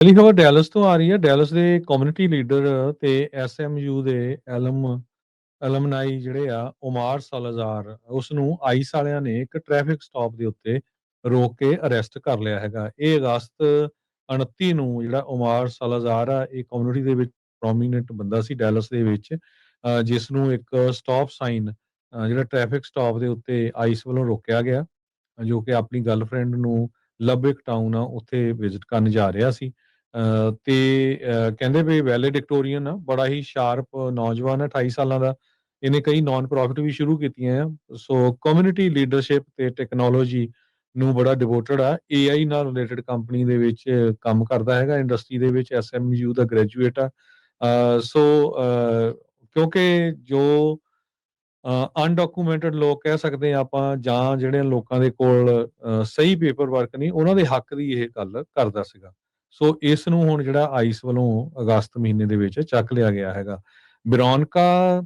ਪਹਿਲੀ ਖਬਰ ਡੈਲਸ ਤੋਂ ਆ ਰਹੀ ਹੈ। ਡੈਲਸ ਦੇ ਕਮਿਊਨਿਟੀ ਲੀਡਰ ਤੇ ਐਸਐਮਯੂ ਦੇ ਐਲਮ ਐਲਮਨਾਈ ਜਿਹੜੇ ਆ ਉਮਾਰ ਸਾਲਾਜ਼ਾਰ ਉਸ ਨੂੰ ਆਈਸ ਵਾਲਿਆਂ ਨੇ ਇੱਕ ਟ੍ਰੈਫਿਕ ਸਟਾਪ ਦੇ ਉੱਤੇ ਰੋਕ ਕੇ ਅਰੈਸਟ ਕਰ ਲਿਆ ਹੈਗਾ। ਇਹ ਅਗਸਤ 29 ਨੂੰ ਜਿਹੜਾ ਉਮਾਰ ਸਾਲਾਜ਼ਾਰ ਆ ਇਹ ਕਮਿਊਨਿਟੀ ਦੇ ਵਿੱਚ ਪ੍ਰੋਮੀਨੈਂਟ ਬੰਦਾ ਸੀ ਡੈਲਸ ਦੇ ਵਿੱਚ ਅ, ਜਿਸ ਨੂੰ ਇੱਕ ਸਟਾਪ ਸਾਈਨ ਜਿਹੜਾ ਟ੍ਰੈਫਿਕ ਸਟਾਪ ਦੇ ਉੱਤੇ ਆਈਸ ਵੱਲੋਂ ਰੋਕਿਆ ਗਿਆ ਜੋ ਕਿ ਆਪਣੀ ਗਰਲਫ੍ਰੈਂਡ ਨੂੰ ਲਬਿਕ ਟਾਊਨ ਆ ਉੱਥੇ ਵਿਜ਼ਿਟ ਕਰਨ ਜਾ ਰਿਹਾ ਸੀ। ਤੇ ਕਹਿੰਦੇ ਵੀ ਵੈਲੇਡਿਕਟੋਰੀਅਨ ਆ, ਬੜਾ ਹੀ ਸ਼ਾਰਪ ਨੌਜਵਾਨ ਹੈ 28 ਸਾਲਾਂ ਦਾ। ਇਹਨੇ ਕਈ ਨਾਨ ਪ੍ਰੋਫਿਟ ਵੀ ਸ਼ੁਰੂ ਕੀਤੀਆਂ ਆ। ਸੋ ਕਮਿਊਨਿਟੀ ਲੀਡਰਸ਼ਿਪ ਤੇ ਟੈਕਨੋਲੋਜੀ ਨੂੰ ਬੜਾ ਡਿਵੋਟਡ ਆ। AI ਨਾਲ ਰਿਲੇਟਡ ਕੰਪਨੀ ਦੇ ਵਿੱਚ ਕੰਮ ਕਰਦਾ ਹੈਗਾ ਇੰਡਸਟਰੀ ਦੇ ਵਿੱਚ SMU ਦਾ ਗ੍ਰੈਜੂਏਟ ਆ। ਸੋ ਕਿਉਂਕਿ ਜੋ ਅਨਡਾਕੂਮੈਂਟਡ ਲੋਕ ਕਹਿ ਸਕਦੇ ਆ ਆਪਾਂ, ਜਾਂ ਜਿਹੜੇ ਲੋਕਾਂ ਦੇ ਕੋਲ ਸਹੀ ਪੇਪਰ ਵਰਕ ਨਹੀਂ, ਉਹਨਾਂ ਦੇ ਹੱਕ ਦੀ ਇਹ ਗੱਲ ਕਰਦਾ ਸੀਗਾ। ਸੋ ਇਸ ਨੂੰ ਹੁਣ ਜਿਹੜਾ ਆਈਸ ਵੱਲੋਂ ਅਗਸਤ ਮਹੀਨੇ ਦੇ ਵਿੱਚ ਚੱਕ ਲਿਆ ਗਿਆ ਹੈਗਾ। ਬਿਰੋਨਕਾ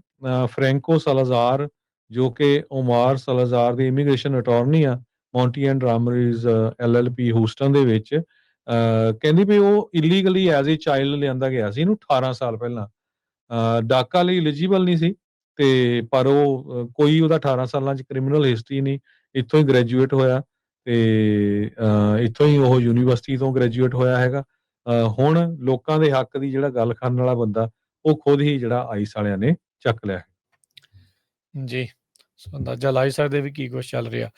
ਫ੍ਰੈਂਕੋ ਸਲਾਜ਼ਾਰ ਜੋ ਕਿ ਉਮਾਰ ਸਲਾਜ਼ਾਰ ਦੀ ਇਮੀਗ੍ਰੇਸ਼ਨ ਅਟਾਰਨੀ ਆ Monty and Ramirez LLP Houston ਦੇ ਵਿੱਚ ਅ, ਕਹਿੰਦੀ ਵੀ ਉਹ ਇਲੀਗਲੀ ਐਜ਼ ਅ ਚਾਈਲਡ ਲਿਆਂਦਾ ਗਿਆ ਸੀ ਇਹਨੂੰ 18 ਸਾਲ ਪਹਿਲਾਂ। ਡਾਕਾ ਲਈ ਐਲੀਜੀਬਲ ਨਹੀਂ ਸੀ ਤੇ ਪਰ ਉਹ ਕੋਈ ਉਹਦਾ 18 ਸਾਲਾਂ ਚ ਕ੍ਰਿਮੀਨਲ ਹਿਸਟਰੀ ਨਹੀਂ ਇੱਥੋਂ ਹੀ ਗ੍ਰੈਜੂਏਟ ਹੋਇਆ। ਤੇ ਇੱਥੋਂ ਹੀ ਉਹ ਯੂਨੀਵਰਸਿਟੀ ਤੋਂ ਗ੍ਰੈਜੂਏਟ ਹੋਇਆ ਹੈਗਾ। ਅ, ਹੁਣ ਲੋਕਾਂ ਦੇ ਹੱਕ ਦੀ ਜਿਹੜਾ ਗੱਲ ਕਰਨ ਵਾਲਾ ਬੰਦਾ ਉਹ ਖੁਦ ਹੀ ਜਿਹੜਾ ਆਈਸ ਵਾਲਿਆਂ ਨੇ ਚੱਕ ਲਿਆ ਜੀ ਸੋ ਅੰਦਾਜ਼ਾ ਲਾ ਸਕਦੇ ਵੀ ਕੀ ਕੁਝ ਚੱਲ ਰਿਹਾ।